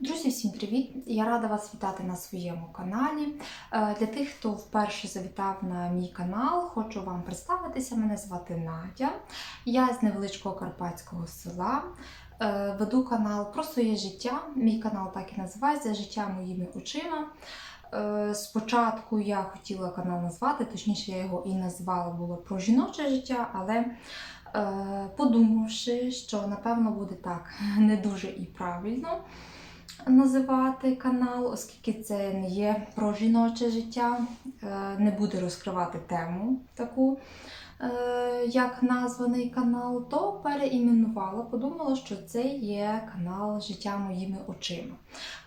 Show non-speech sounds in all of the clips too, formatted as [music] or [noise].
Друзі, всім привіт! Я рада вас вітати на своєму каналі. Е, Для тих, хто вперше завітав на мій канал, хочу вам представитися. Мене звати Надя. Я з невеличкого карпатського села. Е, Веду канал про своє життя. Мій канал так і називається Життя моїми очима. Е, Спочатку я хотіла канал назвати, точніше, я його і назвала було про жіноче життя, але подумавши, що напевно буде так [laughs] не дуже і правильно називати канал, оскільки це не є про жіноче життя, е, не буде розкривати тему таку, е, як названий канал, то переіменувала, подумала, що це є канал Життя моїми очима.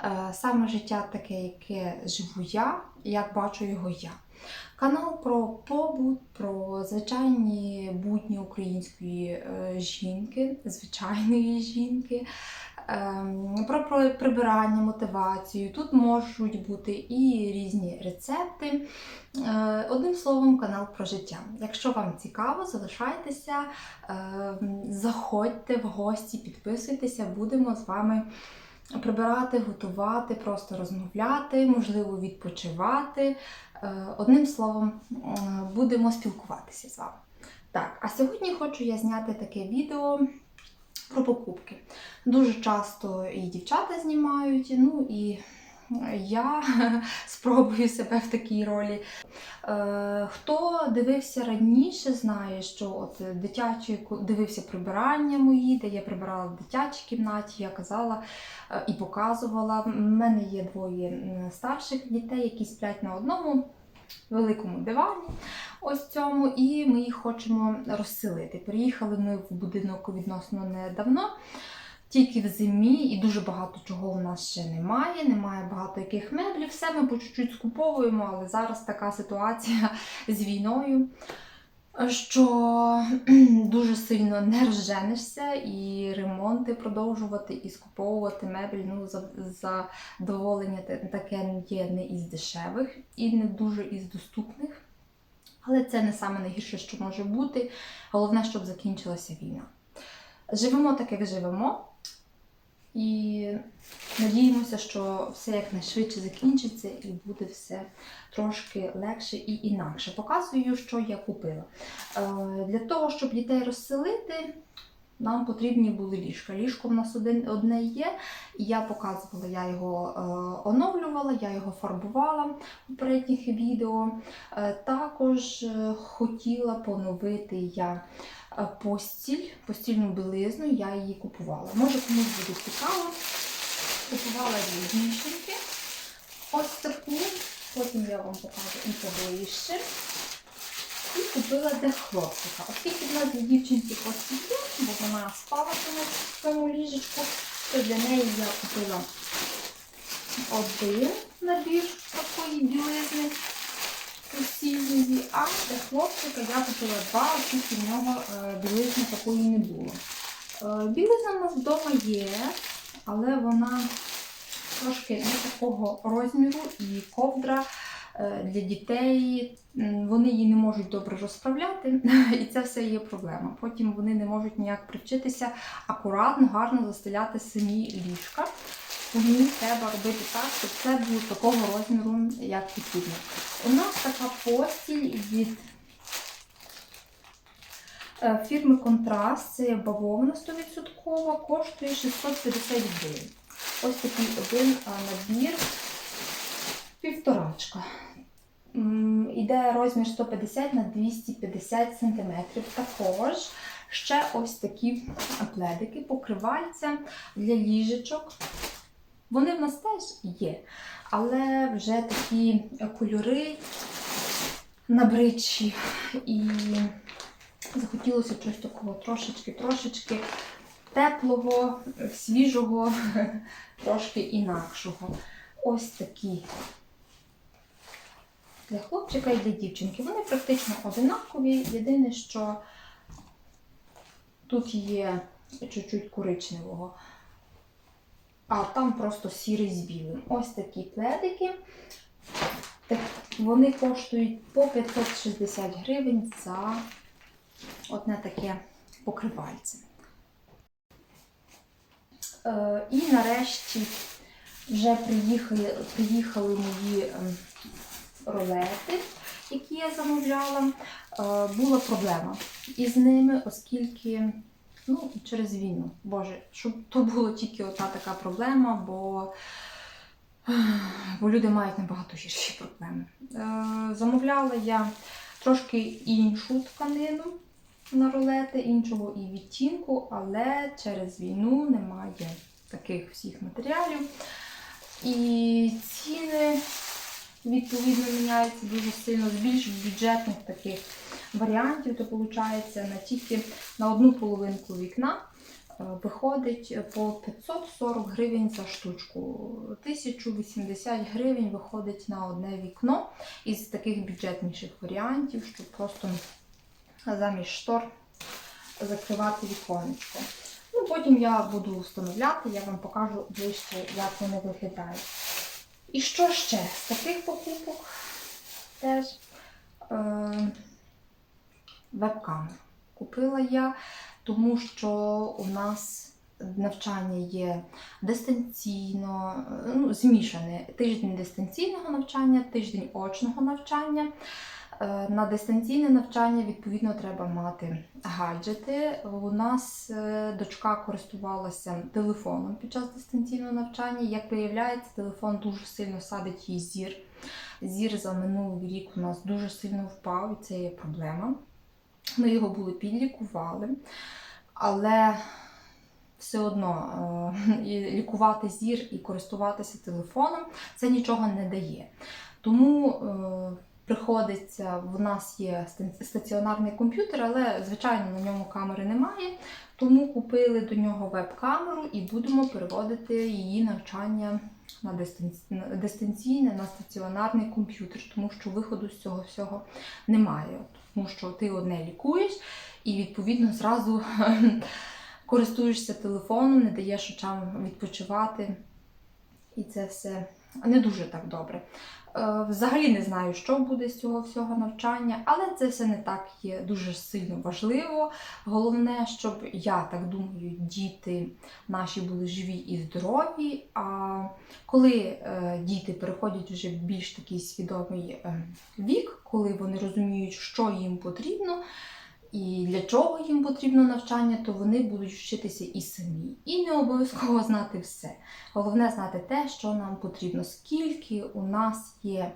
Е, Саме життя таке, яке живу я, як бачу його я. Канал про побут, про звичайні будні української жінки, звичайної жінки, про про прибирання, мотивацію. Тут можуть бути і різні рецепти. Е, Одним словом, канал про життя. Якщо вам цікаво, залишайтеся, ем, заходьте в гості, підписуйтеся, будемо з вами прибирати, готувати, просто розмовляти, можливо, відпочивати. Е, Одним словом, е, будемо спілкуватися з вами. Так, а сьогодні хочу я зняти таке відео про покупки. Дуже часто і дівчата знімають, ну і я [laughs] спробую себе в такій ролі. Е, Хто дивився раніше, знає, що от дитячі дивився прибирання мої, де я прибирала в дитячій кімнаті, я казала е, і показувала. У мене є двоє старших дітей, які сплять на одному великому дивані. Ось цьому, і ми їх хочемо розселити. Приїхали ми в будинок відносно недавно. Тільки в зимі і дуже багато чого у нас ще немає. Немає багато яких меблів. Все ми по чуть-чуть скуповуємо, але зараз така ситуація з війною, що [clears throat] дуже сильно не розженешся, і ремонти продовжувати, і скуповувати мебель. Ну, за- задоволення таке є не із дешевих і не дуже із доступних. Але це не саме найгірше, що може бути. Головне, щоб закінчилася війна. Живемо так, як живемо. І надіємося, що все якнайшвидше закінчиться і буде все трошки легше і інакше. Показую, що я купила. Е, Для того, щоб дітей розселити, нам потрібні були ліжка. Ліжко в нас один, одне є, і я показувала, я його е, оновлювала, я його фарбувала в попередніх відео. Е, також е, хотіла поновити я е, постіль, постільну білизну, я її купувала. Може комусь буде цікаво. Купувала дівчинки. Ось таку, потім я вам покажу і поближче. Купила для хлопчика. Оскільки в нас для постіль є, бо вона спала в цьому ліжечку, то для неї я купила один набір такої білизни постільної, а для хлопчика я купила два, оскільки в нього е, білизни такої не було. Е, Білизна в нас вдома є, але вона трошки не такого розміру і ковдра для дітей. Вони її не можуть добре розправляти, [laughs] і це все є проблема. Потім вони не можуть ніяк привчитися акуратно, гарно застеляти самі ліжка. Тому треба робити так, щоб це було такого розміру, як потрібно. У нас така постіль від е, фірми Контраст, це бавовна 100%, коштує 650 гривень. Ось такий один а, набір півторачка. Іде розмір 150 на 250 см. Також ще ось такі пледики, покривальця для ліжечок. Вони в нас теж є, але вже такі кольори набридші. І захотілося щось такого трошечки-трошечки теплого, свіжого, [laughs] трошки інакшого. Ось такі для хлопчика і для дівчинки. Вони практично одинакові. Єдине, що тут є чуть-чуть коричневого, а там просто сірий з білим. Ось такі пледики. Вони коштують по 560 гривень за одне таке покривальце. Е, І нарешті вже приїхали, приїхали мої ем, рулети, які я замовляла. Е, була проблема із ними, оскільки ну, через війну. Боже, щоб то було тільки ота така проблема, бо, бо люди мають набагато гірші проблеми. Е, замовляла я трошки іншу тканину на рулети, іншого і відтінку, але через війну немає таких всіх матеріалів. І ціни відповідно міняються дуже сильно з більш бюджетних таких варіантів, то виходить на тільки на одну половинку вікна е, виходить по 540 гривень за штучку. 1080 гривень виходить на одне вікно із таких бюджетніших варіантів, щоб просто замість штор закривати віконечко. Ну, потім я буду встановляти, я вам покажу ближче, як вони виглядають. І що ще з таких покупок теж е, веб-камеру. Купила я, тому що у нас навчання є дистанційно, е, ну, змішане. Тиждень дистанційного навчання, тиждень очного навчання. Е, На дистанційне навчання, відповідно, треба мати гаджети. У нас е, дочка користувалася телефоном під час дистанційного навчання. Як виявляється, телефон дуже сильно садить їй зір. Зір за минулий рік у нас дуже сильно впав, і це є проблема. Ми його були підлікували, але все одно е, і лікувати зір і користуватися телефоном це нічого не дає. Тому приходиться, в нас є стаціонарний комп'ютер, але, звичайно, на ньому камери немає. Тому купили до нього веб-камеру і будемо переводити її навчання на дистанційне, на стаціонарний комп'ютер, тому що виходу з цього всього немає. Тому що ти одне лікуєш і відповідно зразу [laughs] користуєшся телефоном, не даєш очам відпочивати. І це все не дуже так добре. Е, Взагалі не знаю, що буде з цього всього навчання, але це все не так є дуже сильно важливо. Головне, щоб я так думаю, діти наші були живі і здорові. А коли е, діти переходять вже в більш такий свідомий е, вік, коли вони розуміють, що їм потрібно. І для чого їм потрібно навчання, то вони будуть вчитися і самі. І не обов'язково знати все. Головне знати те, що нам потрібно. Скільки у нас є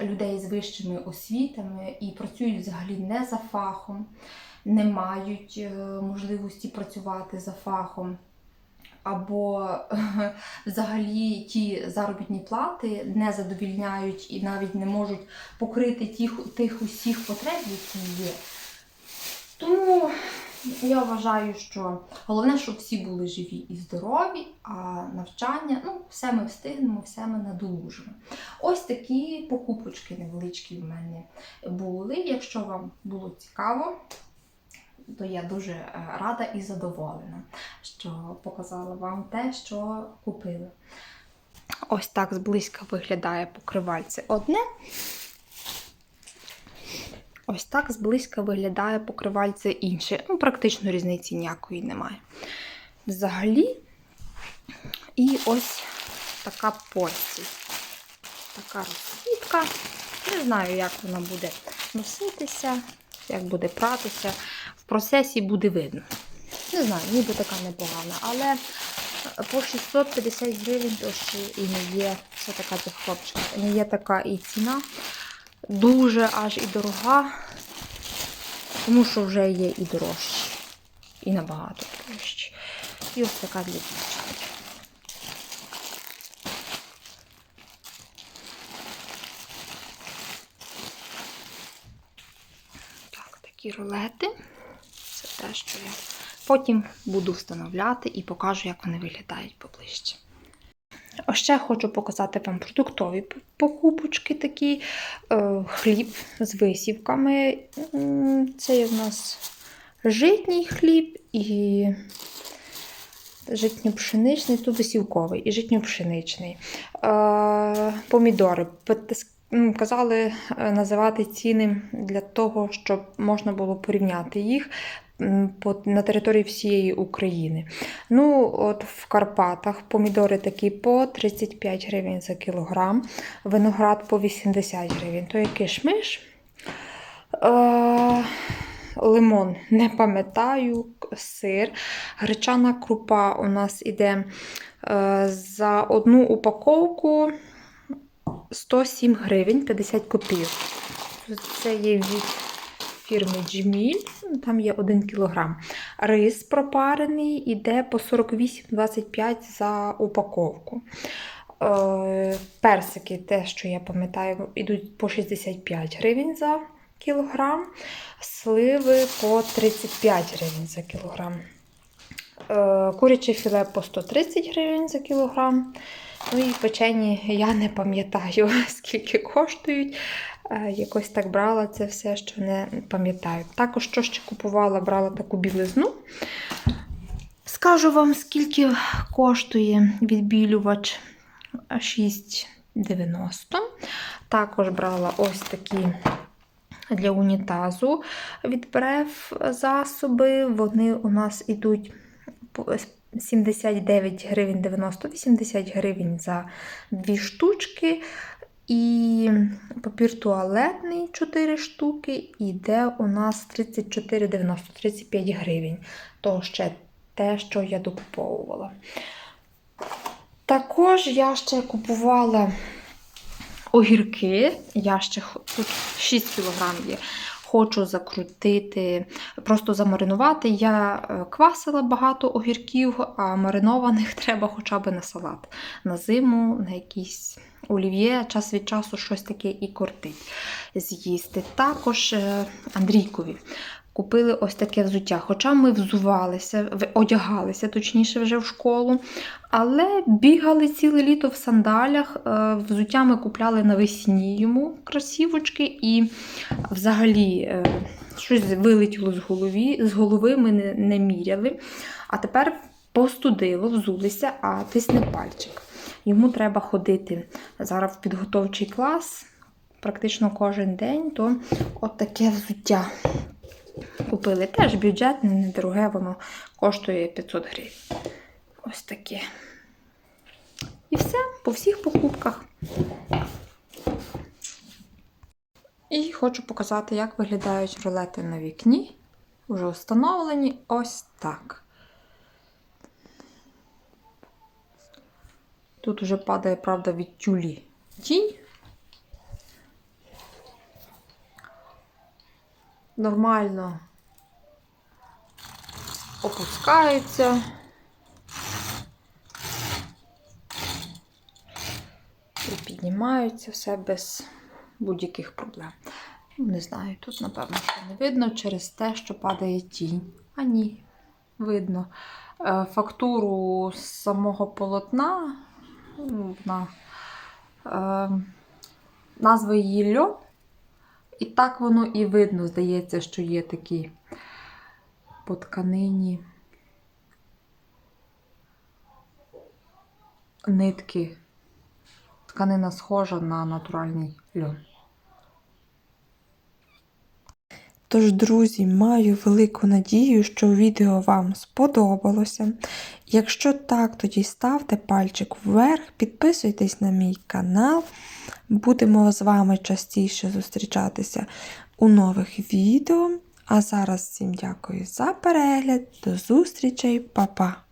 людей з вищими освітами і працюють взагалі не за фахом, не мають е, можливості працювати за фахом. Або [laughs] взагалі ті заробітні плати не задовільняють і навіть не можуть покрити тих, тих усіх потреб, які є. Тому я вважаю, що головне, щоб всі були живі і здорові, а навчання, ну, все ми встигнемо, все ми надолужимо. Ось такі покупочки невеличкі в мене були. Якщо вам було цікаво, то я дуже е, рада і задоволена, що показала вам те, що купила. Ось так зблизька виглядає покривальце одне. Ось так зблизька виглядає покривальце інше. Ну, практично різниці ніякої немає. Взагалі, і ось така постіль. Така розсвітка. Не знаю, як вона буде носитися, як буде пратися. В процесі буде видно. Не знаю, ніби така непогана, але по 650 гривень то ще і не є все така цих хлопчиків. Не є така і ціна дуже аж і дорога, тому що вже є і дорожчі, і набагато дорожчі. І ось така для дівчат. Так, такі рулети. Це те, що я потім буду встановляти і покажу, як вони виглядають поближче. Ще хочу показати вам продуктові покупочки такі. Е, Хліб з висівками. Це є в нас житній хліб і житньо-пшеничний, тут висівковий і житньо-пшеничний. Е, Помідори. Казали е, називати ціни для того, щоб можна було порівняти їх. На території всієї України. Ну, от в Карпатах помідори такі по 35 гривень за кілограм, виноград по 80 гривень. То який шмиш? Е, лимон, не пам'ятаю, сир. Гречана крупа у нас іде е, за одну упаковку 107 гривень 50 копійок. Це є від фірми Джміль, там є 1 кілограм. Рис пропарений іде по 48,25 за упаковку. Е, Персики, те, що я пам'ятаю, йдуть по 65 гривень за кілограм, сливи по 35 гривень за кілограм. Е, Куряче філе по 130 гривень за кілограм. Ну і печені я не пам'ятаю, [laughs] скільки коштують. Е, Якось так брала це все, що не пам'ятаю. Також що ще купувала, брала таку білизну. Скажу вам, скільки коштує відбілювач 6,90. Також брала ось такі для унітазу від брев засоби. Вони у нас ідуть по 79 гривень 90 80 гривень за дві штучки. І папір туалетний 4 штуки, іде у нас 34,90 35 гривень. То ще те, що я докуповувала. Також я ще купувала огірки. Я ще тут 6 кг є. Хочу закрутити, просто замаринувати. Я е, квасила багато огірків, а маринованих [laughs] треба хоча б на салат. На зиму, на якісь олів'є, час від часу щось таке і кортить з'їсти. Також е, Андрійкові купили ось таке взуття. Хоча ми взувалися, одягалися, точніше, вже в школу, але бігали ціле літо в сандалях. е, Взуття ми купляли навесні йому красівочки, і взагалі е, щось вилетіло з голови, з голови ми не, не міряли. А тепер постудило, взулися, а тисне пальчик. Йому треба ходити зараз в підготовчий клас практично кожен день, то от таке взуття купили. Теж бюджетне, недороге, воно коштує 500 гривень. Ось таке. І все, по всіх покупках. І хочу показати, як виглядають рулети на вікні. Вже встановлені ось так. Тут вже падає, правда, від тюлі тінь. Нормально опускаються. І піднімаються все без будь-яких проблем. Ну, Не знаю, тут, напевно, не видно через те, що падає тінь. А ні, видно. Е, Фактуру самого полотна, ну, вона, е, назва її льон. І так воно і видно, здається, що є такі по тканині нитки. Тканина схожа на натуральний льон. Тож, друзі, маю велику надію, що відео вам сподобалося. Якщо так, тоді ставте пальчик вверх, підписуйтесь на мій канал. Будемо з вами частіше зустрічатися у нових відео. А зараз всім дякую за перегляд. До зустрічей, Па-па!